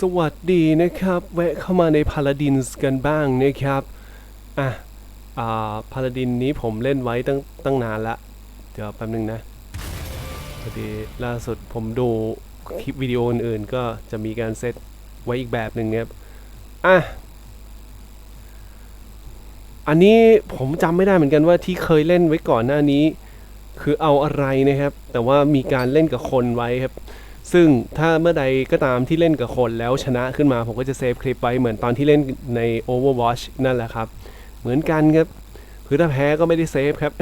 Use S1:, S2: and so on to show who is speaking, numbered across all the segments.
S1: สวัสดีนะครับ แวะเข้ามาในพาลาดินส์กันบ้างนะครับ อะอ่าพาลาดินนี้ผมเล่นไว้ตั้งตั้งนานละ เดี๋ยวแป๊บนึงนะพอดีล่าสุดผมดูคลิปวิดีโออื่นๆก็จะมีการเซตไว้อีกแบบหนึ่งนะครับอะ อันนี้ผมจำไม่ได้เหมือนกันว่าที่เคยเล่นไว้ก่อนหน้านี้ คือเอาอะไรนะครับ แต่ว่ามีการเล่นกับคนไว้ครับ ซึ่งถ้าเมื่อใดก็ตามที่เล่นกับคนแล้วชนะขึ้นมาผมก็จะเซฟคลิปไว้เหมือนตอนที่เล่นใน Overwatch นั่นแหละครับ เหมือนกันครับคือถ้าแพ้ก็ไม่ได้เซฟครับ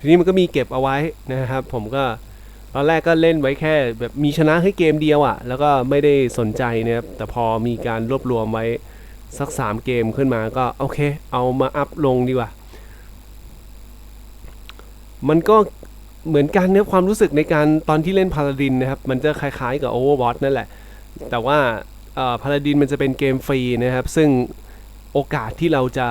S1: ทีนี้มันก็มีเก็บเอาไว้นะครับ ผมก็ตอนแรกก็เล่นไว้แค่แบบมีชนะแค่เกมเดียวอะ่ะ แล้วก็ไม่ได้สนใจนะครับ แต่พอมีการรวบรวมไว้สัก 3 เกมขึ้นมาก็โอเค เอามาอัพลงดีกว่า มันก็ เหมือนกันเนี่ยความรู้สึกในการตอนที่เล่นพา a าดินนะครับ มันจะคล้ายๆกับ Overwatch นั่นแหละ แต่ว่าพา a าดินมันจะเป็นเกมฟรีนะครับ ซึ่งโอกาสที่เราจะ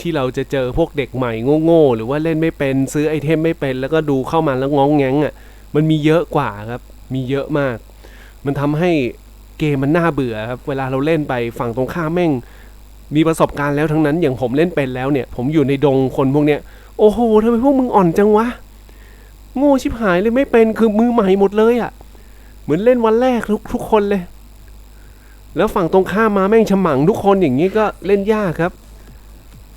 S1: ที่เราจะเจอพวกเด็กใหม่โง่ๆหรือว่าเล่นไม่เป็นซื้อไอเทมไม่เป็น แล้วก็ดูเข้ามาแล้วง้องแงงอะมันมีเยอะกว่าครับ มีเยอะมาก มันทำให้เกมมันน่าเบื่อครับ เวลาเราเล่นไปฝั่งตรงข้ามแม่ง มีประสบการณ์แล้วทั้งนั้นอย่างผมเล่นเป็นแล้วเนี่ย ผมอยู่ในดงคนพวกเนี้ยโอ้โหทำไมพวกมึงอ่อนจังวะ โง่ชิบหายเลยไม่เป็นคือมือใหม่หมดเลยอะ่ะ เหมือนเล่นวันแรกทุกทุกคนเลย แล้วฝั่งตรงข้ามมาแม่งฉมังทุกคนอย่างนี้ก็เล่นยากครับ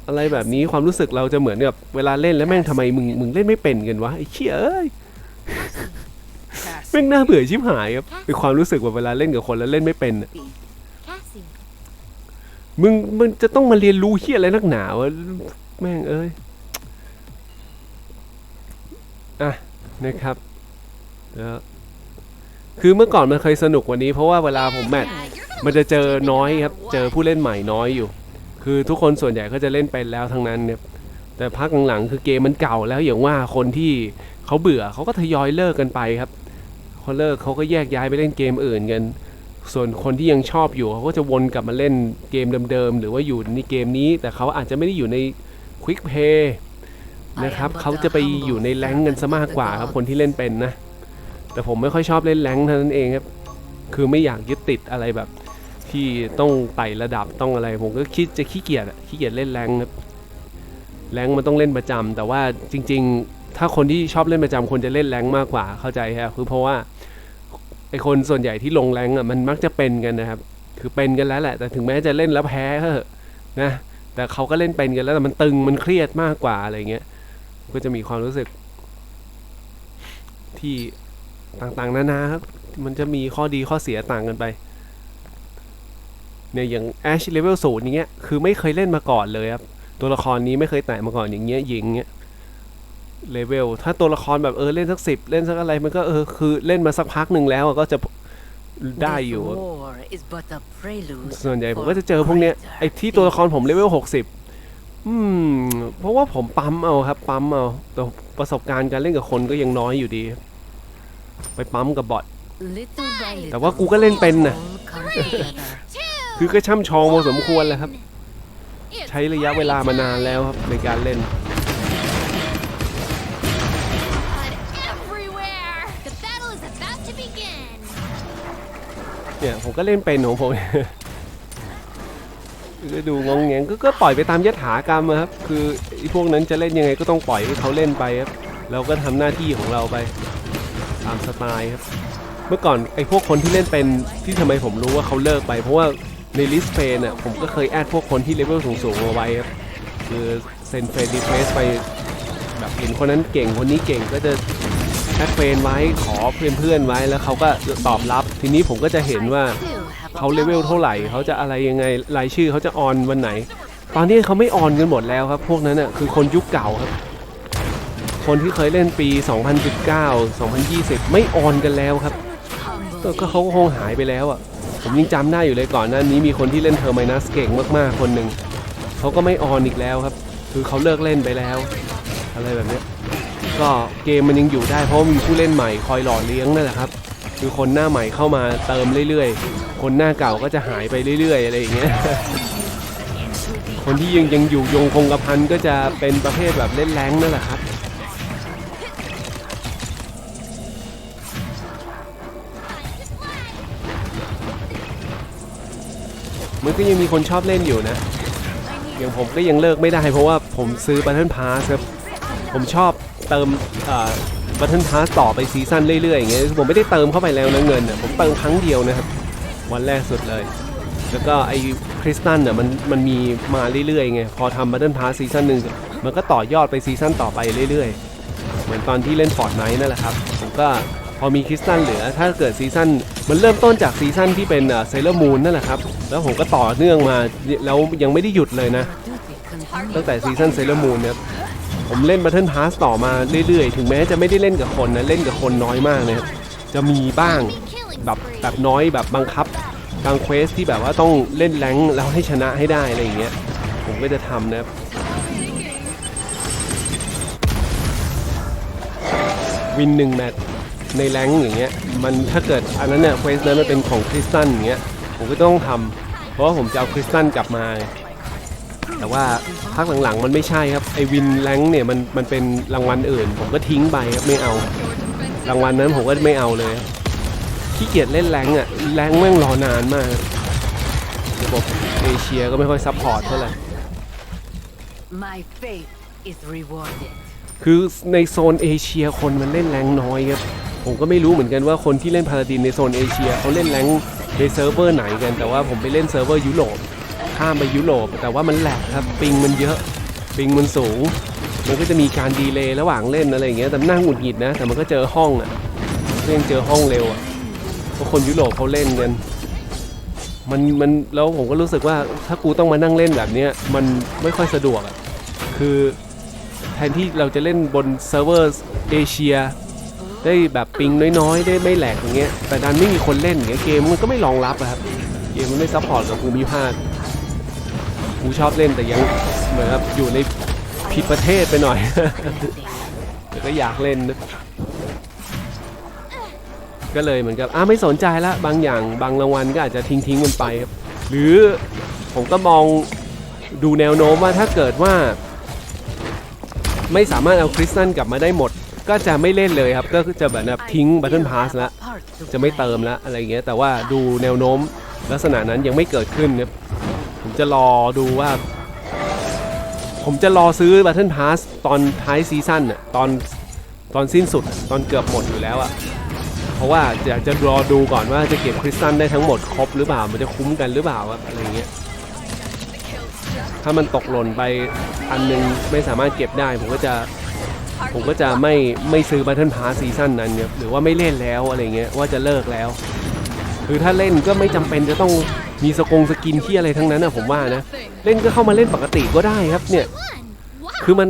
S1: อะไรแบบนี้ความรู้สึกเราจะเหมือนกับเวลาเล่นแล้วแม่งทำไมมึงมึงเล่นไม่เป็นกันวะไอ้เชี่ยเอ้ยแม่งน่าเบื่อชิบหายครับเป็นความรู้สึกว่าเวลาเล่นกับคนแล้วเล่นไม่เป็นอะ
S2: Cassie.
S1: มึงมึงจะต้องมาเรียนรู้เฮียอะไรนักหนาวะแม่งเอ้ย อะ นะครับแล้วคือเมื่อก่อนมันเคยสนุกกว่านี้เพราะว่าเวลาผมแมทมันจะเจอน้อยครับ เจอผู้เล่นใหม่น้อยอยู่ คือทุกคนส่วนใหญ่ก็จะเล่นเป็นแล้วทั้งนั้นเนี่ยแต่พักหลังๆคือเกมมันเก่าแล้วอย่างว่าคนที่เขาเบื่อเขาก็ทยอยเลิกกันไปครับเขาเลิกเขาก็แยกย้ายไปเล่นเกมอื่นกันส่วนคนที่ยังชอบอยู่เขาก็จะวนกลับมาเล่นเกมเดิมๆ หรือว่าอยู่ในเกมนี้ แต่เขาอาจจะไม่ได้อยู่ในควิกเพย์ นะครับเขาจะไปอยู่ในแรงค์กันซะมากกว่าครับคนที่เล่นเป็นนะ แต่ผมไม่ค่อยชอบเล่นแรงค์เท่านั้นเองครับคือไม่อยากยึดติดอะไรแบบ ที่ต้องไต่ระดับต้องอะไร ผมก็คิดจะขี้เกียจอะขี้เกียจเล่นแรงค์ครับแรงค์มันต้องเล่นประจำแต่ว่าจริง ๆ ถ้าคนที่ชอบเล่นประจำควรจะเล่นแรงค์มากกว่าเข้าใจครับคือเพราะว่าไอคนส่วนใหญ่ที่ลงแรงอะมันมักจะเป็นกันนะครับ คือเป็นกันแล้วแหละ แต่ถึงแม้จะเล่นแล้วแพ้ก็เถอะนะแต่เขาก็เล่นเป็นกันแล้วแต่มันตึงมันเครียดมากกว่าอะไรเงี้ย ก็จะมีความรู้สึก ที่ต่างๆ นานาครับ มันจะมีข้อดีข้อเสียต่างกันไป เนี่ยอย่าง Ash Level ศูนย์อย่างเงี้ย คือไม่เคยเล่นมาก่อนเลยครับ ตัวละครนี้ไม่เคยแตะมาก่อนอย่างเงี้ยหญิงเงี้ยเลเวล ถ้าตัวละครแบบเออเล่นสักสิบเล่นสักอะไรมันก็เออคือเล่นมาสักพักหนึ่งแล้วอะก็จะได้อยู่
S2: This war is but a prelude
S1: ส่วนใหญ่ผม
S2: for
S1: ก็จะเจอพวกเนี้ย
S2: greater
S1: ไอ้ที่ตัวละครผมเลเวลหกสิบ อืม เพราะว่าผมปั๊มเอาครับ ปั๊มเอา แต่ประสบการณ์การเล่นกับคนก็ยังน้อยอยู่ดี ไปปั๊มกับบอท
S2: Little by
S1: แต่ว่า
S2: little,
S1: กูก็เล่นเป็นน่ะ
S2: all comes together.
S1: คือก็ช่ำชองพอสมควรแหล้วครับ ใช้ระยะเวลามานานแล้วครับในการเล่น
S3: everywhere! The battle is about to begin!
S1: เนี่ยผมก็เล่นเป็นของผม ก็ดูงงแงงก็ก็ปล่อยไปตามยถากรรมครับ คือไอ้พวกนั้นจะเล่นยังไงก็ต้องปล่อยให้เขาเล่นไปครับ เราก็ทำหน้าที่ของเราไปตามสไตล์ครับ เมื่อก่อนไอ้พวกคนที่เล่นเป็นที่ทำไมผมรู้ว่าเขาเลิกไป เพราะว่าในลิสเฟนอะผมก็เคยแอดพวกคนที่เลเวลสูงๆเอาไว้ครับ คือเซนเฟนดีเฟสไปแบบเห็นคนนั้นเก่งคนนี้เก่งก็จะแอดเฟนไว้ขอเพื่อนๆไว้แล้วเขาก็ตอบรับ ทีนี้ผมก็จะเห็นว่า เขาเลเวลเท่าไหร่เขาจะอะไรยังไงรายชื่อเขาจะออนวันไหน ตอนนี้เขาไม่ออนกันหมดแล้วครับพวกนั้นอะคือคนยุคเก่าครับ คนที่เคยเล่นปี 2019 2020 ไม่ออนกันแล้วครับก็เขาก็คงหายไปแล้วอะผมยังจำได้อยู่เลยก่อนหน้านี้มีคนที่เล่นเทอร์ไมนัสเก่งมากๆคนหนึ่งเขาก็ไม่ออนอีกแล้วครับ คือเขาเลิกเล่นไปแล้ว อะไรแบบนี้ก็เกมมันยังอยู่ได้เพราะมีผู้เล่นใหม่คอยหล่อเลี้ยงนั่นแหละครับ คือคนหน้าใหม่เข้ามาเติมเรื่อยๆ คนหน้าเก่าก็จะหายไปเรื่อยๆ อะไรอย่างเงี้ย คนที่ยังยังอยู่ยงคงกระพันก็จะเป็นประเภทแบบเล่นแรงนั่นแหละครับมันก็ยังมีคนชอบเล่นอยู่นะ อย่างผมก็ยังเลิกไม่ได้เพราะว่าผมซื้อบัตเทิพาสครับ ผมชอบเติม บัตเทิลพาสต่อไปซีซั่นเรื่อยๆอย่างเงี้ยผมไม่ได้เติมเข้าไปแล้วนะเงินอะผมเติมครั้งเดียวนะครับวันแรกสุดเลย แล้วก็ไอ้คริสตันอะมันมันมีมาเรื่อยๆไงพอทำบัตเทิลพาสซีซั่นหนึ่งมันก็ต่อยอดไปซีซั่นต่อไปเรื่อยๆ เหมือนตอนที่เล่นฟอร์ดไนท์นั่นแหละครับผมก็พอมีคริสตันเหลือถ้าเกิดซีซั่นมันเริ่มต้นจากซีซั่นที่เป็นเซเลอร์มูนนั่นแหละครับแล้วผมก็ต่อเนื่องมาแล้วยังไม่ได้หยุดเลยนะ ตั้งแต่ซีซั่นเซเลอร์มูนเนี่ย ผมเล่นบัตเทิลพาสต่อมาเรื่อยๆ ถึงแม้จะไม่ได้เล่นกับคนนะ เล่นกับคนน้อยมากเลยครับ จะมีบ้างแบบแบบน้อยแบบบังคับ บางเควสที่แบบว่าต้องเล่นแรงแล้วให้ชนะให้ได้อะไรอย่างเงี้ย ผมก็จะทำนะครับ วินหนึ่งแมตช์ในแรงอย่างเงี้ย มันถ้าเกิดอันนั้นเนี่ยเควสนั้นมันเป็นของคริสตันอย่างเงี้ย ผมก็ต้องทำเพราะว่าผมจะเอาคริสตันกลับมา แต่ว่าพักหลังๆมันไม่ใช่ครับไอวินแรงค์เนี่ยมันมันเป็นรางวัลอื่น ผมก็ทิ้งไปครับไม่เอา รางวัลนั้นผมก็ไม่เอาเลยครับขี้เกียจเล่นแรงค์อะแรงค์แม่งรอนานมากระบบเอเชียก็ไม่ค่อยซัพพอร์ตเท่าไหร่
S2: My faith is rewarded.
S1: คือในโซนเอเชียคนมันเล่นแรงค์น้อยครับผมก็ไม่รู้เหมือนกันว่าคนที่เล่นพาราดินในโซนเอเชียเขาเล่นแรงค์ในเซิร์ฟเวอร์ไหนกันแต่ว่าผมไปเล่นเซิร์ฟเวอร์ยุโรป ข้ามไปยุโรปแต่ว่ามันแหลกครับปิงมันเยอะปิงมันสูง มันก็จะมีการดีเลย์ระหว่างเล่นอะไรอย่างเงี้ยแต่นั่งหงุดหงิดนะ แต่มันก็เจอห้องอะเล่นเจอห้องเร็วอะเพราะคนยุโรปเขาเล่นกันมันมันแล้วผมก็รู้สึกว่าถ้ากูต้องมานั่งเล่นแบบเนี้ยมันไม่ค่อยสะดวกอะคือแทนที่เราจะเล่นบนเซิร์ฟเวอร์เอเชียได้แบบปิงน้อยๆ ได้ไม่แหลกอย่างเงี้ย แต่ดันไม่มีคนเล่นอย่างเงี้ยเกมมันก็ไม่รองรับครับ เกมมันไม่ซัพพอร์ตกับภูมิภาค กูชอบเล่นแต่ยังเหมือนกับอยู่ในผิดประเทศไปหน่อย แต่ก็อยากเล่นนะก็เลยเหมือนกับอะไม่สนใจละบางอย่างบางรางวัลก็อาจจะทิ้งทิ้งมันไปครับหรือผมก็มองดูแนวโน้มว่าถ้าเกิดว่า ไม่สามารถเอาคริสตันกลับมาได้หมด ก็จะไม่เล่นเลยครับ ก็จะแบบทิ้งบัตเทิลพาสละจะไม่เติมละอะไรเงี้ยแต่ว่าดูแนวโน้มลักษณะนั้นยังไม่เกิดขึ้นครับ ผมจะรอดูว่า ผมจะรอซื้อ Battle Pass ตอนท้ายซีซั่นน่ะตอนตอนสิ้นสุดตอนเกือบหมดอยู่แล้วอะเพราะว่าอยากจะรอดูก่อนว่าจะเก็บคริสตันได้ทั้งหมดครบหรือเปล่ามันจะคุ้มกันหรือเปล่าอะไรเงี้ยถ้ามันตกหล่นไปอันหนึงไม่สามารถเก็บได้ ผมก็จะผมก็จะไม่ไม่ซื้อ Battle Pass ซีซั่นนั้นครับหรือว่าไม่เล่นแล้วอะไรเงี้ยว่าจะเลิกแล้ว คือถ้าเล่นก็ไม่จำเป็นจะต้อง มีสกงสกินที่อะไรทั้งนั้นนะผมว่านะ เล่นก็เข้ามาเล่นปกติก็ได้ครับเนี่ย คือมัน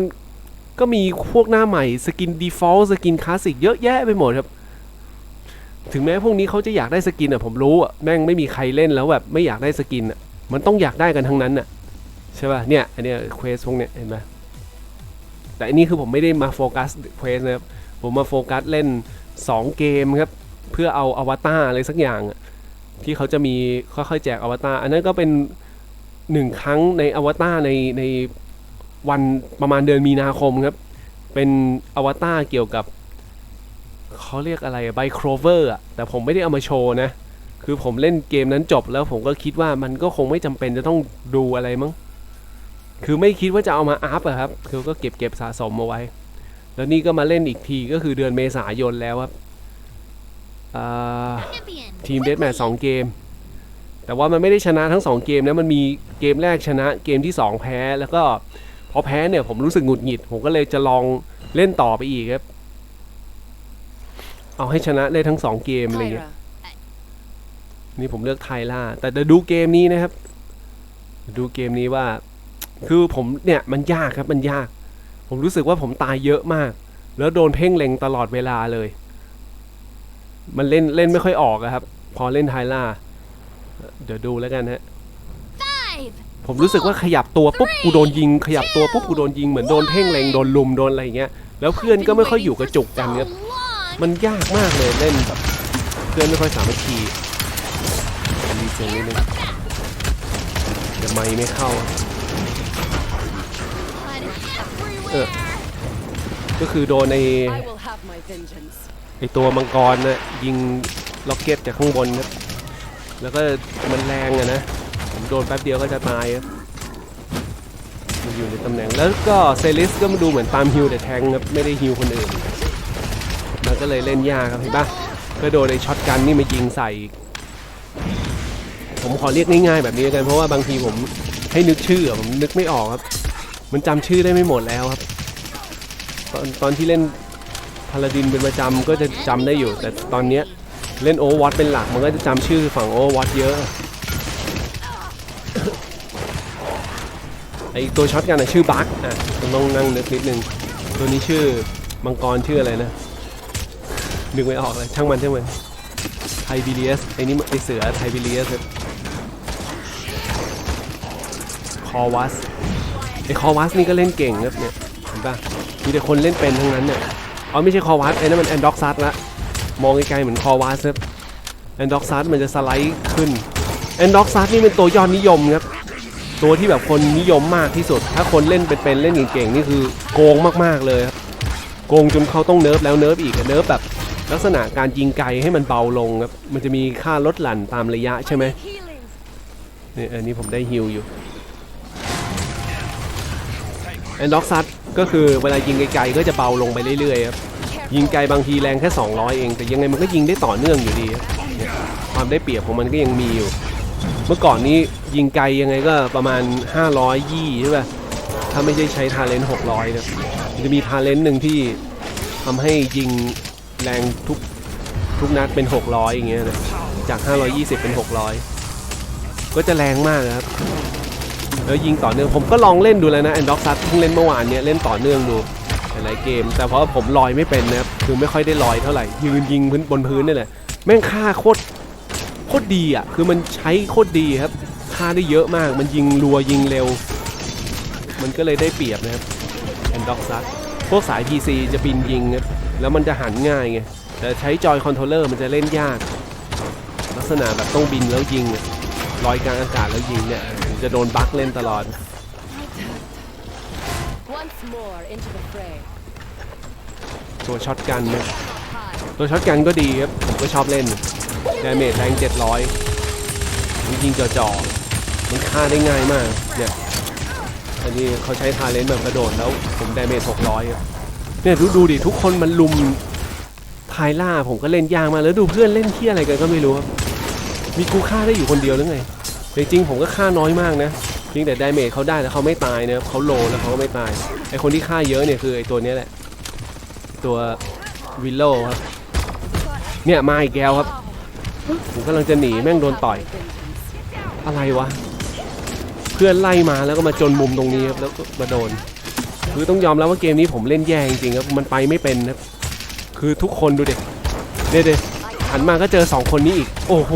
S1: ก็มีพวกหน้าใหม่สกิน default สกินคลาสสิกเยอะแยะไปหมดครับ ถึงแม้พวกนี้เขาจะอยากได้สกินอะผมรู้อะแม่งไม่มีใครเล่นแล้วแบบไม่อยากได้สกินอะมันต้องอยากได้กันทั้งนั้นอะใช่ป่ะเนี่ยอันเนี้ยเควสพวกเนี้ยเห็นไหมแต่อันนี้คือผมไม่ได้มาโฟกัสเควสนะครับผมมาโฟกัสเล่น 2 เกมครับ เพื่อเอาอวตารอะไรสักอย่างอะ ที่เขาจะมีค่อยๆแจกอวตารอันนั้นก็เป็นหนึ่งครั้งในอวตารในในวันประมาณเดือนมีนาคมครับ เป็นอวตารเกี่ยวกับเขาเรียกอะไรไบโครเวอร์อะแต่ผมไม่ได้เอามาโชว์นะ คือผมเล่นเกมนั้นจบแล้วผมก็คิดว่ามันก็คงไม่จำเป็นจะต้องดูอะไรมั้ง คือไม่คิดว่าจะเอามาอัพอะครับ คือก็เก็บเก็บสะสมเอาไว้ แล้วนี่ก็มาเล่นอีกทีก็คือเดือนเมษายนแล้วครับ ทีมเด a แมทสองเกม แต่ว่ามันไม่ได้ชนะทั้งสองเกมนะมันมีเกมแรกชนะเกมที่ 2 แพ้แล้วก็พอแพ้เนี่ยผมรู้สึกหงุดหงิด ผมก็เลยจะลองเล่นต่อไปอีกครับ เอาให้ชนะได้ทั้ง 2 เกมอะไรเงี้ยนี่ผมเลือกไทยล่า แต่เดี๋ยวดูเกมนี้นะครับ ดูเกมนี้ว่า คือผมเนี่ยมันยากครับมันยาก ผมรู้สึกว่าผมตายเยอะมาก แล้วโดนเพ่งเล็งตลอดเวลาเลย มันเล่นเล่นไม่ค่อยออกอะครับ พอเล่นไทยล่า เดี๋ยวดูแล้วกันฮะ
S3: Five.
S1: ผมรู้สึกว่าขยับตัวปุ๊บกูโดนยิง ขยับตัวปุ๊บกูโดนยิงเหมือนโดนเพ่งเล็งโดนลุมโดนอะไรอย่างเงี้ย แล้วเพื่อนก็ไม่ค่อยอยู่กระจุกกันครับ
S3: So long.
S1: มันยากมากเลยเล่นแบบเพื่อนไม่ค่อยสามัคคีมีเสียงนิดนึงเดี๋ยวไม่ไม่เข้า
S3: Blood everywhere.
S1: ก็คือโดนไอ ไอตัวมังกรนะยิงล็อกเก็ตจากข้างบนครับแล้วก็มันแรงอะนะผมโดนแป๊บเดียวก็จะตายครับมันอยู่ในตำแหน่งแล้วก็เซลิสก็มาดูเหมือนตามฮิวแต่แทงครับไม่ได้ฮิวคนอื่นมันก็เลยเล่นยากครับเห็นปะก็โดนไอช็อตกันนี่มายิงใส่ ผมขอเรียกง่ายๆแบบนี้กันเพราะว่าบางทีผมให้นึกชื่อผมนึกไม่ออกครับ มันจำชื่อได้ไม่หมดแล้วครับ ตอนตอนที่เล่น พาลาดินเป็นประจำก็จะจำได้อยู่ แต่ตอนเนี้ยเล่นโอวอตเป็นหลักมันก็จะจำชื่อฝั่งโอวอตเยอะไอตัวช็อตกันอะชื่อบัคอะต้องนั่งนึกนิดนึงตัวนี้ชื่อมังกรชื่ออะไรนะนึกไม่ออกเลยช่างมันช่างมันไทบิเลียสไอ้นี่ไอเสือไทบิเลียสคอวัสไอคอวัสนี่ก็เล่นเก่งครับเนี่ยเห็นปะมีแต่คนเล่นเป็นทั้งนั้นเนี่ย อ๋อไม่ใช่คอวัสไอ้นั่นมันแอนด็อกซัสละมองไกลๆเหมือนคอวัสครับแอนด็อกซัสมันจะสไลด์ขึ้นแอนด็อกซัสนี่เป็นตัวยอดนิยมครับตัวที่แบบคนนิยมมากที่สุด ถ้าคนเล่นเป็นๆเล่นเก่งๆนี่คือโกงมากๆเลยครับโกงจนเขาต้องเนิร์ฟแล้วเนิร์ฟอีกเนิร์ฟแบบลักษณะการยิงไกลให้มันเบาลงครับมันจะมีค่าลดหลั่นตามระยะใช่ไหมนี่อันนี้ผมได้ฮิลอยู่แอนด็อกซัด ก็คือเวลายิงไกลๆก็จะเบาลงไปเรื่อยๆครับยิงไกลบางทีแรงแค่ 200 เอง แต่ยังไงมันก็ยิงได้ต่อเนื่องอยู่ดีครับเนี่ยความได้เปรียบของมันก็ยังมีอยู่ เมื่อก่อนนี้ยิงไกลยังไงก็ประมาณ 500ยี่ใช่ป่ะถ้าไม่ใช่ใช้ทาเลนต์600นะมันจะมีทาเลนต์หนึ่งที่ทำให้ยิงแรงทุกทุกนัดเป็น 600 อย่างเงี้ยนะจาก 520 เป็น 600 ก็จะแรงมากนะครับ แล้วยิงต่อเนื่องผมก็ลองเล่นดูแล้วนะแอนด็อกซัสเพิ่งเล่นเมื่อวานเนี้ยเล่นต่อเนื่องดูหลายเกม แต่เพราะผมลอยไม่เป็นนะครับคือไม่ค่อยได้ลอยเท่าไหร่ยืนยิงพื้นบนพื้นนี่แหละแม่งค่าโคตรโคตรดีอะคือมันใช้โคตรดีครับค่าได้เยอะมาก มันยิงรัวยิงเร็ว มันก็เลยได้เปรียบนะครับแอนด็อกซัสพวกสาย PC จะบินยิงครับแล้วมันจะหันง่ายไงแต่ใช้จอยคอนโทรลเลอร์มันจะเล่นยาก ลักษณะแบบต้องบินแล้วยิงลอยกลางอากาศแล้วยิงเนี่ย จะโดนบั๊กเล่นตลอด
S4: Once more into the fray.
S1: ตัวช็อตกันเนี่ยตัวช็อตกันก็ดีครับ ผมก็ชอบเล่นดาเมจแรง700มันยิงจ่อๆมันฆ่าได้ง่ายมากเนี่ยอันนี้เขาใช้ทาเลนต์แบบกระโดดแล้วผมดาเมจ600ครับเนี่ยดูดูดิทุกคนมันลุมทายล่าผมก็เล่นยากมากแล้วดูเพื่อนเล่นที่อะไรกันก็ไม่รู้ครับมีกูฆ่าได้อยู่คนเดียวหรือไง แต่จริงๆผมก็ฆ่าน้อยมากนะเพียงแต่ดาเมจเขาได้แล้วเขาไม่ตายนะเขาโลแล้วเขาก็ไม่ตายไอคนที่ฆ่าเยอะเนี่ยคือไอตัวนี้แหละ ตัววิลโลครับเนี่ยมาอีกแล้วครับผมกำลังจะหนีแม่งโดนต่อย อะไรวะ เพื่อนไล่มาแล้วก็มาจนมุมตรงนี้ครับแล้วก็มาโดน คือต้องยอมรับว่าเกมนี้ผมเล่นแย่จริงๆครับมันไปไม่เป็นครับ คือทุกคนดูเด็กเด็ดหันมาก็เจอสองคนนี้อีก โอ้โห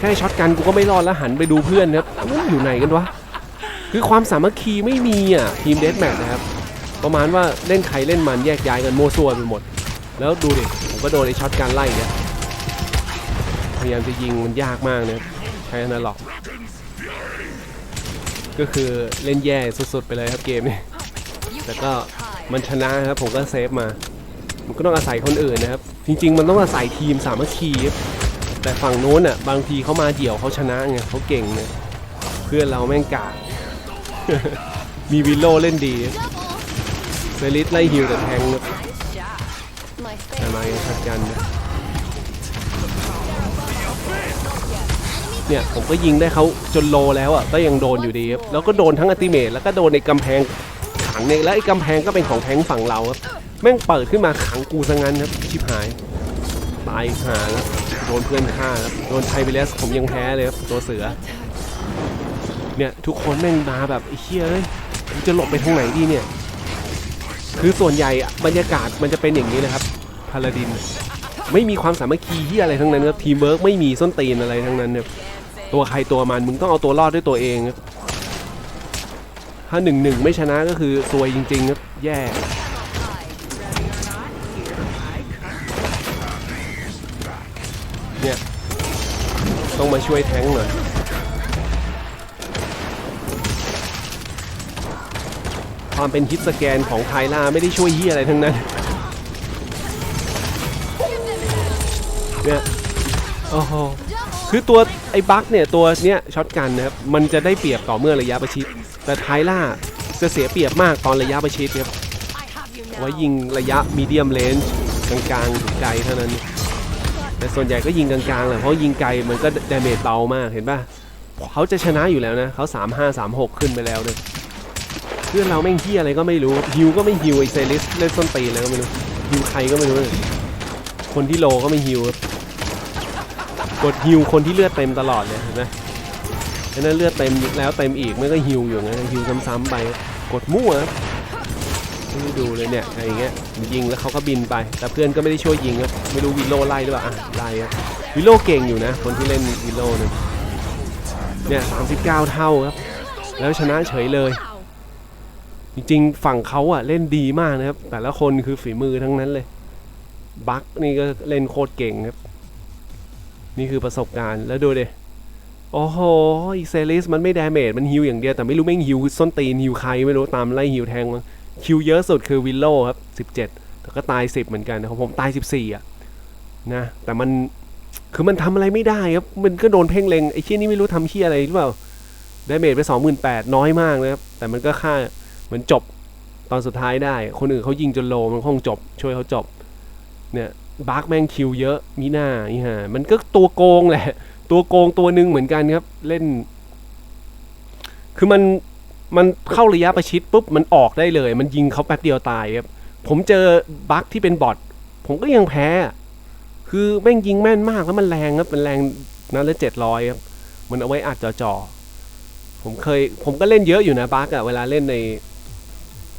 S1: แค่ช็อตกันกูก็ไม่รอดแล้วหันไปดูเพื่อนครับมันอยู่ไหนกันวะ คือความสามัคคีไม่มีอะทีมเดสแมทนะครับ ประมาณว่าเล่นใครเล่นมันแยกย้ายกันโมซัวไปหมด แล้วดูดิผมก็โดนไอ้ช็อตการไล่เนี่ยพยายามจะยิงมันยากมากนะครับใช้อนาล็อก ก็คือเล่นแย่สุดๆไปเลยครับเกมนี้แต่ก็มันชนะครับผมก็เซฟมา มันก็ต้องอาศัยคนอื่นนะครับ จริง ๆ มันต้องอาศัยทีมสามัคคีครับ แต่ฝั่งโน้นอะบางทีเขามาเดี่ยวเขาชนะไงเขาเก่งเนี่ยเพื่อนเราแม่งกากมีวิลโลเล่นดีเฟลิสไล่ฮิวแต่แทงแต่มายังชัดกันนะเนี่ยผมก็ยิงได้เขาจนโลแล้วอะก็ยังโดนอยู่ดีครับแล้วก็โดนทั้งอัติเมทแล้วก็โดนในกำแพงขังเนี่ยแล้วไอ้กำแพงก็เป็นของแทงฝั่งเราครับแม่งเปิดขึ้นมาขังกูซะงั้นครับชิบหายตายหาแล้ว โดนเพื่อนฆ่าครับโดนไทเบเลสผมยังแพ้เลยครับตัวเสือ เนี่ยทุกคนแม่งมาแบบไอ้เชี่ยเอ้ยจะหลบไปทางไหนดีเนี่ย คือส่วนใหญ่บรรยากาศมันจะเป็นอย่างนี้นะครับพาลาดิน ไม่มีความสามัคคีที่อะไรทั้งนั้นครับทีมเวิร์กไม่มีส้นตีนอะไรทั้งนั้นครับตัวใครตัวมันมึงต้องเอาตัวรอดด้วยตัวเองครับถ้าหนึ่งหนึ่งไม่ชนะก็คือซวยจริงๆครับแย่ เนี่ย ต้องมาช่วยแทงหน่อยความเป็นฮิตสแกนของไทล่าไม่ได้ช่วยเฮียอะไรทั้งนั้นเนี่ยโอ้โหคือตัวไอ้บัคเนี่ยตัวเนี้ยช็อตกันนะครับมันจะได้เปรียบต่อเมื่อระยะประชิด แต่ไทล่าจะเสียเปรียบมากตอนระยะประชิดครับไว้ยิงระยะมีเดียมเลนจ์กลางๆถึงไกลเท่านั้น แต่ส่วนใหญ่ก็ยิงกลางๆแหละเพราะยิงไกลมันก็ดาเมจเบามากเห็นป่ะเขาจะชนะอยู่แล้วนะเขา3 5 3 6 ขึ้นไปแล้วเลยเพื่อนเราแม่งเฮียอะไรก็ไม่รู้ฮิวก็ไม่ฮิวไอเซลิสเล่นส้นตีนอะไรก็ไม่รู้ฮิวใครก็ไม่รู้คนที่โลก็ไม่ฮิวกดฮิวคนที่เลือดเต็มตลอดเลยเห็นไหมฉะนั้นเลือดเต็มแล้วเต็มอีกมันก็ฮิวอยู่งั้นฮิวซ้ำๆไปกดมั่ว ไม่ดูเลยเนี่ยอะไรเงี้ยยิงแล้วเขาก็บินไป แต่เพื่อนก็ไม่ได้ช่วยยิงครับไม่รู้วิโลไล่หรือเปล่าอะไล่ครับวิโลเก่งอยู่นะ คนที่เล่นวิโลเนี่ยเนี่ย39เท่าครับ แล้วชนะเฉยเลย จริงๆฝั่งเขาอะเล่นดีมากนะครับ แต่ละคนคือฝีมือทั้งนั้นเลย บัคนี่ก็เล่นโคตรเก่งครับ นี่คือประสบการณ์แล้วดูเดิโอ้โหอีเซลิสมันไม่ดาเมจมันฮิวอย่างเดียวแต่ไม่รู้แม่งฮิวส้นตีนฮิวใครไม่รู้ตามไล่ฮิวแทงมา คิวเยอะสุดคือวิลโลครับ 17 แต่ก็ตาย 10 เหมือนกันของผมตาย 14 อะนะแต่มันคือมันทำอะไรไม่ได้ครับ มันก็โดนเพ่งเล็งไอ้เชี่ยนี่ไม่รู้ทำเชี่ยอะไรหรือเปล่าได้เมจไป 28,000 น้อยมากนะครับ แต่มันก็ค่าเหมือนจบตอนสุดท้ายได้ คนอื่นเขายิงจนโลมันคงจบ ช่วยเขาจบ เนี่ยบาร์กแมงคิวเยอะมีหน้านี่ฮะมันก็ตัวโกงแหละ ตัวโกงตัวหนึ่งเหมือนกันครับ เล่น คือมัน มันเข้าระยะประชิดปุ๊บมันออกได้เลย มันยิงเขาแป๊บเดียวตายครับผมเจอบั๊กที่เป็นบอทผมก็ยังแพ้อะคือแม่งยิงแม่นมากแล้วมันแรงครับมันแรงนัดละเจ็ดร้อยครับมันเอาไว้อัดจ่อๆผมเคยผมก็เล่นเยอะอยู่นะบั๊กอะเวลาเล่นใน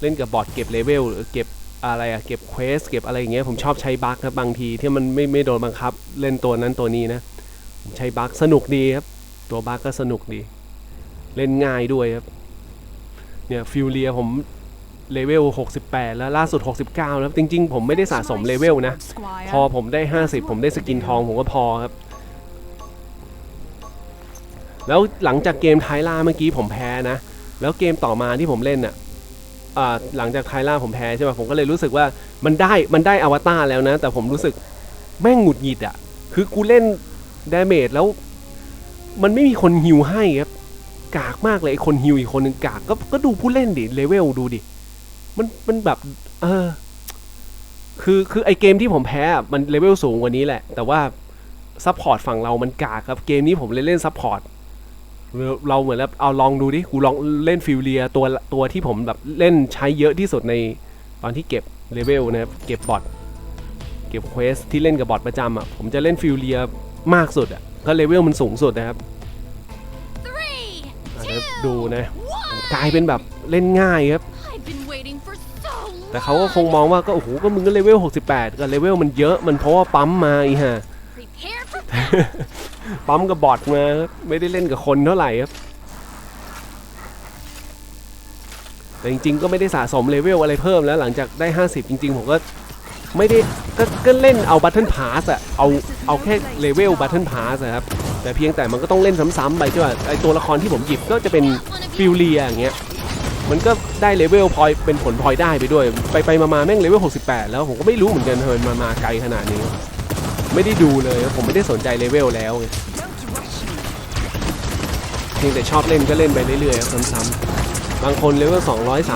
S1: เล่นกับบอทเก็บเลเวลหรือเก็บอะไรอะเก็บเควสเก็บอะไรอย่างเงี้ยผมชอบใช้บั๊กครับบางทีที่มันไม่ไม่โดนบังคับ เล่นตัวนั้นตัวนี้นะผมใช้บั๊กสนุกดีครับ ตัวบั๊กก็สนุกดี เล่นง่ายด้วยครับ เนี่ยฟิวเลียผมเลเวล 68 แล้วล่าสุด 69 แล้วจริง ๆ ผมไม่ได้สะสมเลเวลนะ พอผมได้ 50 ผมได้สกินทองผมก็พอครับ แล้วหลังจากเกมไทล่าเมื่อกี้ผมแพ้นะ แล้วเกมต่อมาที่ผมเล่นน่ะอ่าหลังจากไทล่าผมแพ้ใช่ป่ะผมก็เลยรู้สึกว่ามันได้มันได้อวตารแล้วนะ แต่ผมรู้สึกแม่งหงุดหงิดอะ คือกูเล่นดาเมจแล้วมันไม่มีคนฮิวให้ครับ กากมากเลยไอคนฮิวอีกคนหนึ่งกากก็ก็ดูผู้เล่นดิเลเวลดูดิ มันมันแบบ เออ คือคือไอเกมที่ผมแพ้มันเลเวลสูงกว่านี้แหละ แต่ว่าซัพพอร์ตฝั่งเรามันกากครับเกมนี้ผมเลยเล่นซัพพอร์ตเราเหมือนแล้วเอาลองดูดิกูลองเล่นฟิลเลียตัวตัวที่ผมแบบเล่นใช้เยอะที่สุดในตอนที่เก็บเลเวลนะครับเก็บบอทเก็บเควสที่เล่นกับบอทประจำอะผมจะเล่นฟิลเลียมากสุดอะก็เลเวลมันสูงสุดนะครับ อะเดี๋ยว
S3: two,
S1: ดูนะ
S3: one.
S1: กลายเป็นแบบเล่นง่ายครับ
S3: I've been waiting for so
S1: แต่เขาก็คง
S3: long.
S1: มองว่าก็โอ้โหก็มึงก็เลเวล 68 ก็เลเวลมันเยอะมันเพราะว่าปั๊มมาอีฮะ
S3: Prepare for
S1: ปั๊มกับบอทมาครับไม่ได้เล่นกับคนเท่าไหร่ครับแต่จริงๆก็ไม่ได้สะสมเลเวลอะไรเพิ่มแล้วหลังจากได้ 50 จริง ๆ ผมก็ไม่ได้ก็ก็เล่นเอาบัตเทิลพาสอะเอาเอาแค่เลเวลบัตเทิลพาสอะครับ แต่เพียงแต่มันก็ต้องเล่นซ้ำๆไปใช่ป่ะไอตัวละครที่ผมหยิบก็จะเป็นฟิลเลียอย่างเงี้ยมันก็ได้เลเวลพอยเป็นผลพลอยได้ไปด้วย ไปไปมาๆแม่งเลเวล68 แล้วผมก็ไม่รู้เหมือนกันทำไมมามาไกลขนาดนี้ ไม่ได้ดูเลยผมไม่ได้สนใจเลเวลแล้วไงเพียงแต่ชอบเล่นก็เล่นไปเรื่อยๆซ้ำๆบางคนเลเวล200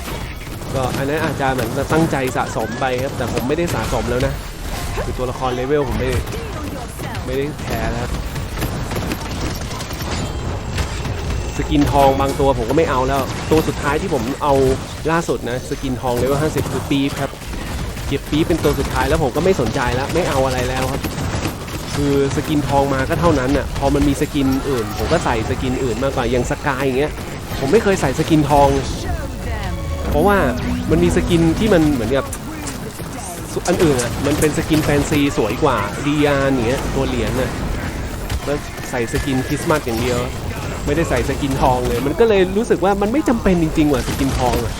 S1: 300 ก็อันนั้นอาจจะเหมือนจะตั้งใจสะสมไปครับแต่ผมไม่ได้สะสมแล้วนะคือตัวละครเลเวลผมไม่ได้ไม่ได้แพ้แล้วครับส กินทองบางตัวผมก็ไม่เอาแล้ว ตัวสุดท้ายที่ผมเอาล่าสุดนะ สกินทองเลเวล50คือปี๊บครับ เก็บปี๊บเป็นตัวสุดท้ายแล้วผมก็ไม่สนใจแล้วไม่เอาอะไรแล้วครับ คือสกินทองมาก็เท่านั้นน่ะพอมันมีสกินอื่น ผมก็ใส่สกินอื่นมากกว่าอย่างสกายอย่างเงี้ยผมไม่เคยใส่สกินทอง เพราะว่ามันมีสกินที่มันเหมือนกับอันอื่นอะมันเป็นสกินแฟนซีสวยกว่าดียานอาเงี้ยตัวเหรียญน่ะแล้วใส่สกินคริสต์มาสอย่างเดียว ไม่ได้ใส่สกินทองเลย มันก็เลยรู้สึกว่ามันไม่จำเป็นจริงๆว่ะสกินทองอะ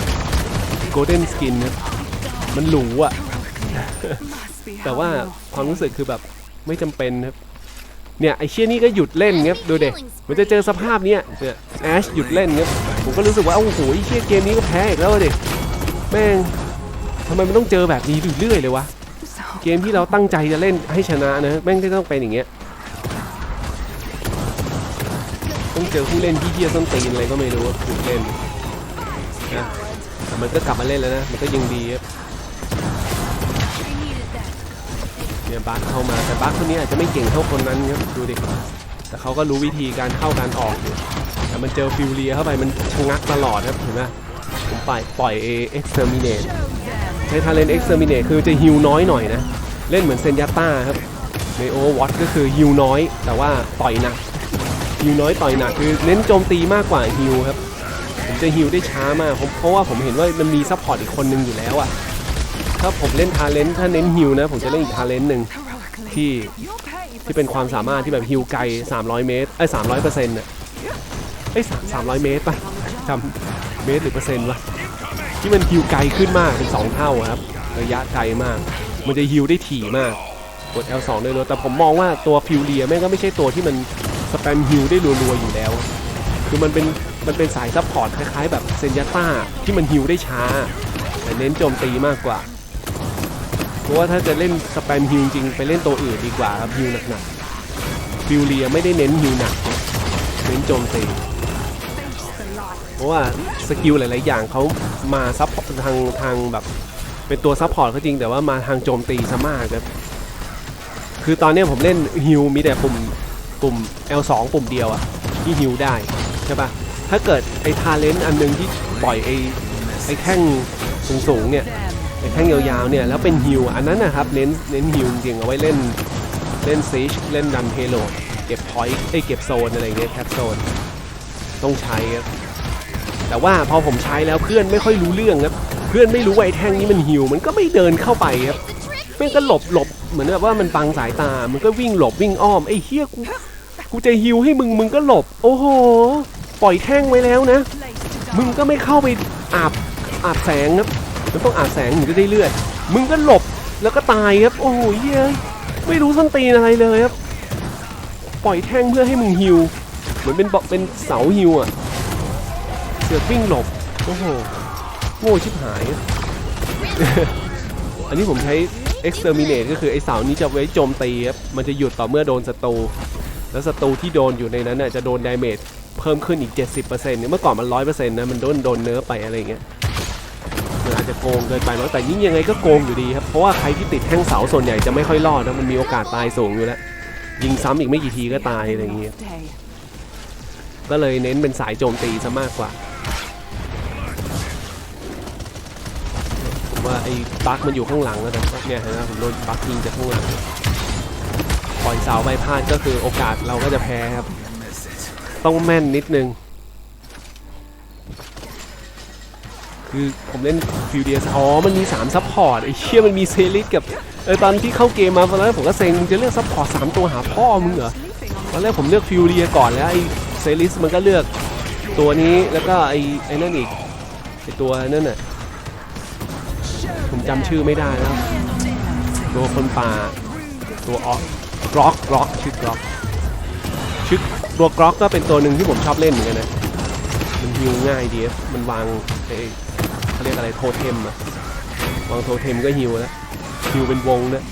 S1: โกลเด้นสกินนะมันหรูอะแต่ว่าความรู้สึกคือแบบไม่จำเป็นครับเนี่ยไอเชี่ยนี่ก็หยุดเล่นครับดูเด็มันจะเจอสภาพเนี้ยเนี่ยแอชหยุดเล่นครับผมก็รู้สึกว่าโอ้โหไอเชี่ยเกมนี้ก็แพ้อีกแล้วเด็แม่งทำไมมันต้องเจอแบบนี้อยู่เรื่อยเลยวะเกมที่เราตั้งใจจะเล่นให้ชนะนะแม่งก็ต้องเป็นอย่างเงี้ย ต้องเจอผู้เล่นที่เฮี้ยส้นตีนอะไรก็ไม่รู้อะถึงเล่นนะแต่มันก็กลับมาเล่นแล้วนะ มันก็ยังดีครับเนี่ยบัคเข้ามาแต่บัคคนนี้อาจจะไม่เก่งเท่าคนนั้นครับดูดิแต่เขาก็รู้วิธีการเข้าการออกอยู่แต่มันเจอฟิวเลียเข้าไปมันชะงักตลอดครับเห็นไหมผมปล่อยปล่อยเอ็กซ์เตอร์มิเนตในทาเลนเอ็กซ์เตอร์มิเนตคือจะฮิวน้อยหน่อยนะ เล่นเหมือนเซนยาต้าครับในโอวอตก็คือฮิวน้อย แต่ว่าต่อยหนัก ฮิวน้อยต่อยหนักคือเน้นโจมตีมากกว่าฮิวครับ ผมจะฮิวได้ช้ามากเพราะว่าผมเห็นว่ามันมีซัพพอร์ตอีกคนนึงอยู่แล้วอะถ้าผมเล่นทาเลนถ้าเน้นฮิวนะ ผมจะเล่นอีกทาเลนหนึ่งที่ที่เป็นความสามารถที่แบบฮิวไกล 300 เมตรไอ้ย300เปอร์เซ็นต์น่ะไอ้สามร้อยเมตรปะจำเมตรหรือเปอร์เซ็นต์วะที่มันฮิวไกลขึ้นมากเป็น 2 เท่าครับระยะไกลมาก มันจะฮิวได้ถี่มากกด L2 ได้เลยแต่ผมมองว่าตัวฟิวเลียแม่งก็ไม่ใช่ตัวที่มัน สแปมฮิวได้รัวๆอยู่แล้ว คือมันเป็นมันเป็นสายซัพพอร์ตคล้ายๆ แบบเซนยาต้าที่มันฮิวได้ช้า แต่เน้นโจมตีมากกว่า เพราะว่าถ้าจะเล่นสแปมฮิวจริงไปเล่นตัวอื่นดีกว่าครับฮิวหนักๆฟิวเลียไม่ได้เน้นฮิวหนักเน้นโจมตีเพราะว่าสกิลหลายๆอย่างเขามาซับทางทางแบบเป็นตัวซัพพอร์ตก็จริงแต่ว่ามาทางโจมตีซะมากครับคือตอนนี้ผมเล่นฮิวมีแต่ปุ่ม ปุ่ม L2 ปุ่มเดียวอะที่ฮิวได้ใช่ปะถ้าเกิดไอ้ทาเลนต์อันหนึงที่ปล่อยไอ้ไอ้แท่งสูงๆเนี่ยไอ้แท่งยาวๆเนี่ยแล้วเป็นฮิวอันนั้นนะครับเน้นเน้นฮิวจริงๆเอาไว้เล่นเล่นซีชเล่นดันเพโลเก็บพอยต์ไอ้เก็บโซนอะไรเงี้ยแคปโซนต้องใช้ครับแต่ว่าพอผมใช้แล้วเพื่อนไม่ค่อยรู้เรื่องครับเพื่อนไม่รู้ว่าไอ้แท่งนี้มันฮิวมันก็ไม่เดินเข้าไปครับเพื่อนก็หลบหลบเหมือนแบบว่ามันบังสายตา มันก็วิ่งหลบวิ่งอ้อมไอ้เฮี้ยกู กูจะฮิวให้มึงมึงก็หลบ โอ้โห ปล่อยแท่งไว้แล้วนะ มึงก็ไม่เข้าไปอาบอาบแสงครับมันต้องอาบแสงถึงจะได้เลือด มึงก็หลบแล้วก็ตายครับ โอ้โหเย้ยไม่รู้ส้นตีนอะไรเลยครับ ปล่อยแท่งเพื่อให้มึงฮิว เหมือนเป็นเบาเป็นเสาฮิวอะ เสือกวิ่งหลบ โอ้โห โง่ชิบหาย อันนี้ผมใช้ exterminate ก็คือไอ้เสานี้จะไว้โจมตีครับ มันจะหยุดต่อเมื่อโดนศัตรู แล้วศัตรูที่โดนอยู่ในนั้นน่ะจะโดนดาเมจเพิ่มขึ้นอีก 70%เนี่ยเมื่อก่อนมัน 100%นะมันโดนโดนเนื้อไปอะไรเงี้ยมันอาจจะโกงเกินไปแล้วแต่ยิ่งยังไงก็โกงอยู่ดีครับเพราะว่าใครที่ติดแท่งเสาส่วนใหญ่จะไม่ค่อยรอดนะมันมีโอกาสตายสูงอยู่แล้วยิงซ้ำอีกไม่กี่ทีก็ตายอะไรเงี้ยก็เลยเน้นเป็นสายโจมตีซะมากกว่าผมว่าไอ้บั๊กมันอยู่ข้างหลังแล้วแต่เนี่ยนไหมผมโดนบั๊กยิงจากข้างหลัง ล่อยเสาไปพลาดก็คือโอกาสเราก็จะแพ้ครับ ต้องแม่นนิดนึง คือผมเล่นฟิวเดียสอ๋อ มันมี 3 ซัพพอร์ต ไอ้เชี่ยมันมีเซริสกับ เออตอนที่เข้าเกมมาตอนแรกผมก็เซ็งจะเลือกซัพพอร์ต3ตัวหาพ่อมึงเหรอตอนแรกผมเลือกฟิวเดียก่อนแล้วไอ้เซริสมันก็เลือกตัวนี้แล้วก็ไอ้ไอ้นั่นอีกไอ้ตัวนั่นน่ะผมจำชื่อไม่ได้แล้วตัวคนป่าตัวออก กรอกกรอกชื่อกรอกชื่อตัวกรอกก็เป็นตัวหนึ่งที่ผมชอบเล่นเหมือนกันนะมันฮิวง่ายดีมันวางไอเขาเรียกอะไรโทเทมอะวางโทเทมก็ฮิวแล้วฮิวเป็นวงนะ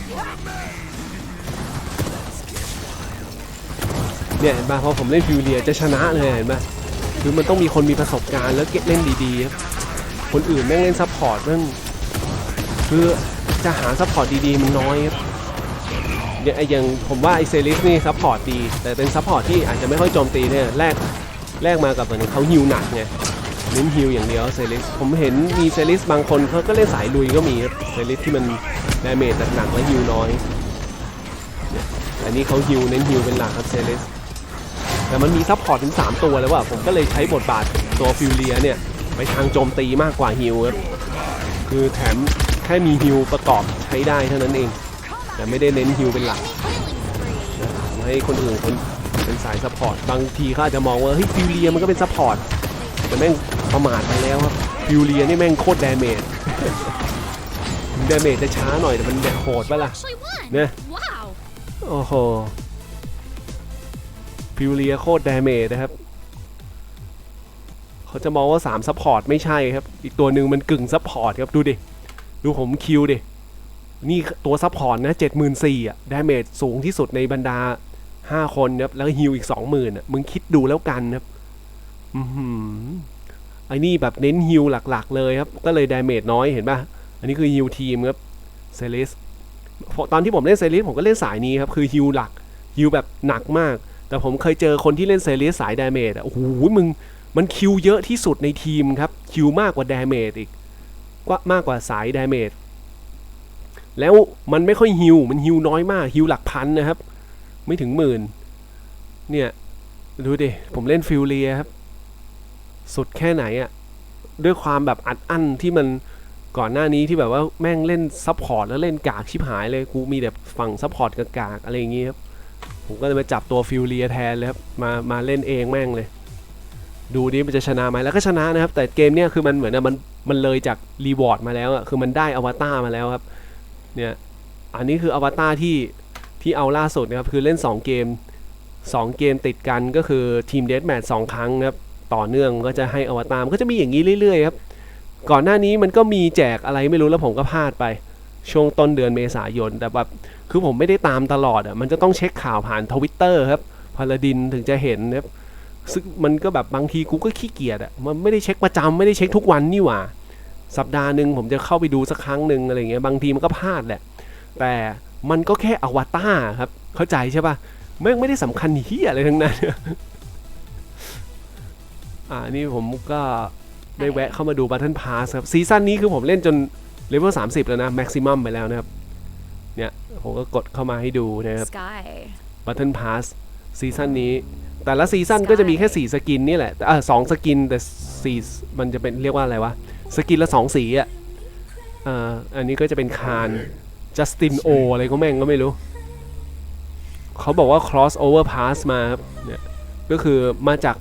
S1: เนี่ยเห็นป่ะพอผมเล่นฟิวเลียจะชนะเลยเห็นป่ะคือมันต้องมีคนมีประสบการณ์แล้วเก็ตเล่นดีๆครับคนอื่นแม่งเล่นซัพพอร์ตแม่งคือจะหาซัพพอร์ตดีๆมันน้อยครับ อย่างไอ้ย่างผมว่าไอเซริสนี่ซัพพอร์ตดี แต่เป็นซัพพอร์ตที่อาจจะไม่ค่อยโจมตีเนี่ยแรกแลกมากับเหมือนเขาฮิวหนักไงเน้นฮิวอย่างเดียวเซริสผมเห็นมีเซริสบางคนเขาก็เล่นสายลุยก็มีเซริสที่มันดาเมจหนักและฮิวน้อยเนี่ยอันนี้เขาฮิวเน้นฮิวเป็นหลักครับเซริสแต่มันมีซัพพอร์ตถึง 3 ตัวแล้วว่าผมก็เลยใช้บทบาทตัวฟิวเลียเนี่ยไปทางโจมตีมากกว่าฮิวครับคือแถมแค่มีฮิวประกอบใช้ได้เท่านั้นเอง แต่ไม่ได้เน้นฮิวเป็นหลักนะทำให้คนอื่นคนเป็นสายซัพพอร์ตบางทีเขาอาจจะมองว่าเฮ้ยฟิวเลียมันก็เป็นซัพพอร์ตแต่แม่งประมาทไปแล้วครับฟิวเลียนี่แม่งโคตรดาเมจดาเมจจะช้าหน่อยแต่มันแบบโหดปะล่ะ
S3: Actually won.
S1: Yeah.
S3: Wow.
S1: โอ้โหฟิวเลียโคตรดาเมจนะครับเขาจะมองว่า3ซัพพอร์ตไม่ใช่ครับ อีกตัวหนึ่งมันกึ่งซัพพอร์ตครับดูดิ ดูผมคิวดิ นี่ตัวซัพพอร์ตนะ74,000อะดาเมจสูงที่สุดในบรรดาห้าคนครับแล้วฮิวอีกสองหมื่นอะ มึงคิดดูแล้วกันครับ อือหือไอ้นี่แบบเน้นฮิวหลักๆ เลยครับ ก็เลยดาเมจน้อยเห็นป่ะ อันนี้คือฮิวทีมครับเซเลสตอนที่ผมเล่นเซเลสผมก็เล่นสายนี้ครับ คือฮิวหลักฮิวแบบหนักมาก แต่ผมเคยเจอคนที่เล่นเซเลสสายดาเมจอะโอ้โหมึงมันคิวเยอะที่สุดในทีมครับ คิวมากกว่าดาเมจอีกกว่ามากกว่าสายดาเมจ แล้วมันไม่ค่อยฮิวมันฮิวน้อยมากฮิวหลักพันนะครับ ไม่ถึงหมื่น เนี่ย ดูดิ ผมเล่นฟิลเลียครับ สุดแค่ไหนอะ่ะ ด้วยความแบบอัดอั้นที่มันก่อนหน้านี้ที่แบบว่าแม่งเล่นซับพอร์ตแล้วเล่นกากชิบหายเลยกูมีแต่ฝั่งซับพอร์ตกากๆอะไรอย่างงี้ครับ ผมก็เลยมาจับตัวฟิลเลียแทนเลยครับมามาเล่นเองแม่งเลย ดูดิมันจะชนะไหมแล้วก็ชนะนะครับ แต่เกมเนี้ยคือมันเหมือนอะมันมันเลยจากรีวอร์ดมาแล้วอะคือมันได้อวตารมาแล้วครับ เนี่ย อันนี้คืออวตารที่ที่เอาล่าสุดนะครับ คือเล่น 2 เกม 2 เกมติดกันก็คือทีมเด a แมทสองครั้งครับ ต่อเนื่องก็จะให้อวตารก็จะมีอย่างนี้เรื่อยๆครับ ก่อนหน้านี้มันก็มีแจกอะไรไม่รู้แล้วผมก็พลาดไป ช่วงต้นเดือนเมษายน แต่แบบคือผมไม่ได้ตามตลอดอะ มันจะต้องเช็คข่าวผ่านทวิตเตอร์ครับพาลาดินถึงจะเห็นครับซึ่งมันก็แบบบางทีกูก็ขี้เกียจอะ มันไม่ได้เช็คประจำไม่ได้เช็คทุกวันนี่หว่า สัปดาห์หนึ่งผมจะเข้าไปดูสักครั้งหนึ่งอะไรเงี้ยบางทีมันก็พลาดแหละ แต่มันก็แค่อวตารครับ เข้าใจใช่ปะไม่งไม่ได้สำคัญเฮียอะไรทั้งนั้นอ่านี่ผมก็ได้แวะเข้ามาดู Battle Pass ครับซีซั่นนี้คือผมเล่นจนเลเวล30 แล้วนะแม็กซิมัมไปแล้วนะครับ เนี่ยผมก็กดเข้ามาให้ดูนะครับ
S3: Sky.
S1: Battle Pass ซีซั่นนี้ แต่ละซีซั่นก็จะมีแค่ 4 สกินนี่แหละอ่าสองสกินแต่สี่มันจะเป็นเรียกว่าอะไรวะ สกินละ2สีอะอ่าอันนี้ก็จะเป็นคารจัสตินโออะไรก็แม่งก็ไม่รู้ เขาบอกว่า cross over pass มาครับเนี่ยก็คือมาจาก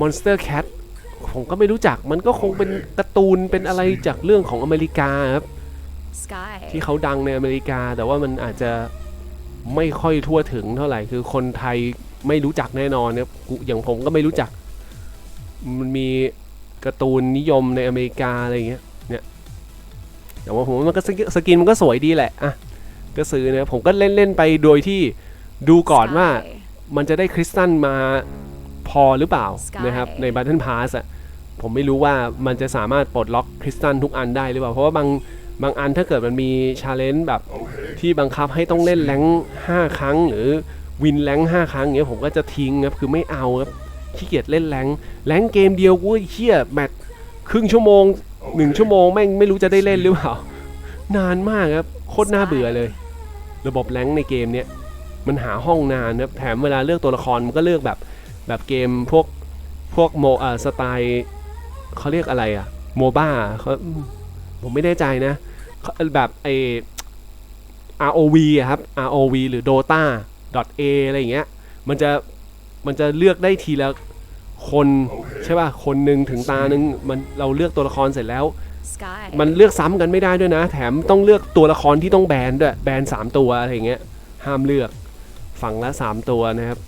S1: Monster Cat ผมก็ไม่รู้จักมันก็คงเป็นการ์ตูนเป็นอะไรจากเรื่องของอเมริกาครับ
S3: Sky.
S1: ที่เขาดังในอเมริกา แต่ว่ามันอาจจะไม่ค่อยทั่วถึงเท่าไหร่คือคนไทยไม่รู้จักแน่นอนครับกูอย่างผมก็ไม่รู้จัก มันมี การ์ตูนนิยมในอเมริกาอะไรอย่างเงี้ยเนี่ยแต่ว่าผมว่ามันก็สกินสกินมันก็สวยดีแหละอะก็ซื้อนะผมก็เล่นเล่นๆไปโดยที่ดูก่อนว่า
S3: Sky.
S1: มันจะได้คริสตัลมาพอหรือเปล่า
S3: Sky
S1: นะครับใน Battle Pass อะผมไม่รู้ว่ามันจะสามารถปลดล็อกคริสตัลทุกอันได้หรือเปล่า เพราะว่าบางบางอันถ้าเกิดมันมีชาเลนจ์แบบที่บังคับให้ต้องเล่นแรงห้าครั้ง หรือวินแรงห้าครั้งอย่างเงี้ยผมก็จะทิ้งครับคือไม่เอาครับ ขี้เกียจเล่นแรงแรงเกมเดียวกูเชี่ยแมตช์ครึ่งชั่วโมงหนึ่งชั่วโมงแม่งไม่รู้จะได้เล่นหรือเปล่านานมากครับโคตรน่าเบื่อเลย ระบบแรงในเกมเนี้ยมันหาห้องนานนะครับแถมเวลาเลือกตัวละครมันก็เลือกแบบแบบเกมพวกพวกโมอ่าสไตล์เขาเรียกอะไรอะโมบ้าเขาผมไม่แน่ใจนะ แบบไอ ROV อะครับ ROV หรือ Dota .a อะไรอย่างเงี้ย มันจะ มันจะเลือกได้ทีละคนใช่ป่ะคนหนึ่งถึงตาหนึ่งมันเราเลือกตัวละครเสร็จแล้ว
S3: Sky.
S1: มันเลือกซ้ำกันไม่ได้ด้วยนะ แถมต้องเลือกตัวละครที่ต้องแบนด้วยแบนสามตัวอะไรอย่างเงี้ยห้ามเลือกฝั่งละสามตัวนะครับ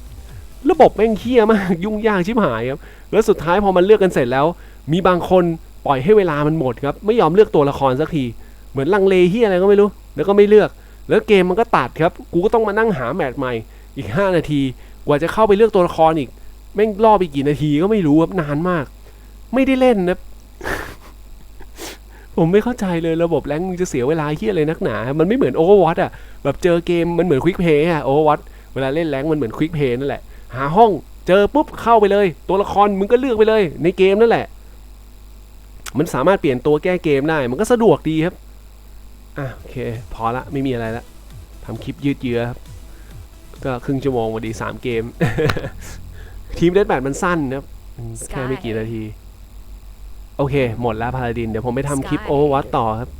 S1: ระบบแม่งเคี้ยมากยุ่งยากชิบหายครับแล้วสุดท้ายพอมันเลือกกันเสร็จแล้ว มีบางคนปล่อยให้เวลามันหมดครับไม่ยอมเลือกตัวละครสักทีเหมือนลังเลเฮียอะไรก็ไม่รู้ แล้วก็ไม่เลือก แล้วเกมมันก็ตัดครับ กูก็ต้องมานั่งหาแมตช์ใหม่อีก 5 นาที กว่าจะเข้าไปเลือกตัวละครอีก แม่งรอบอีกกี่นาทีก็ไม่รู้ครับนานมาก ไม่ได้เล่นนะ ผมไม่เข้าใจเลยระบบแรงมึงจะเสียเวลาเฮียอะไรนักหนา มันไม่เหมือนโอเวอร์วอตอะ แบบเจอเกมมันเหมือนควิกเพย์อะโอเวอร์วอตเวลาเล่นแรงมันเหมือนควิกเพย์นั่นแหละ หาห้องเจอปุ๊บเข้าไปเลย ตัวละครมึงก็เลือกไปเลย ในเกมนั่นแหละ มันสามารถเปลี่ยนตัวแก้เกมได้ มันก็สะดวกดีครับอะโอเค พอละไม่มีอะไรละทำคลิปยืดเยื้อครับ ก็ครึ่งชั่วโมงวันดีสามเกม ทีมเดนแบทมันสั้นนะครับอืมแค่ไม่กี่นาที โอเค หมดแล้วพาราดิน เดี๋ยวผมไปทำคลิป
S3: Sky
S1: โอเวอร์วอตต่อครับ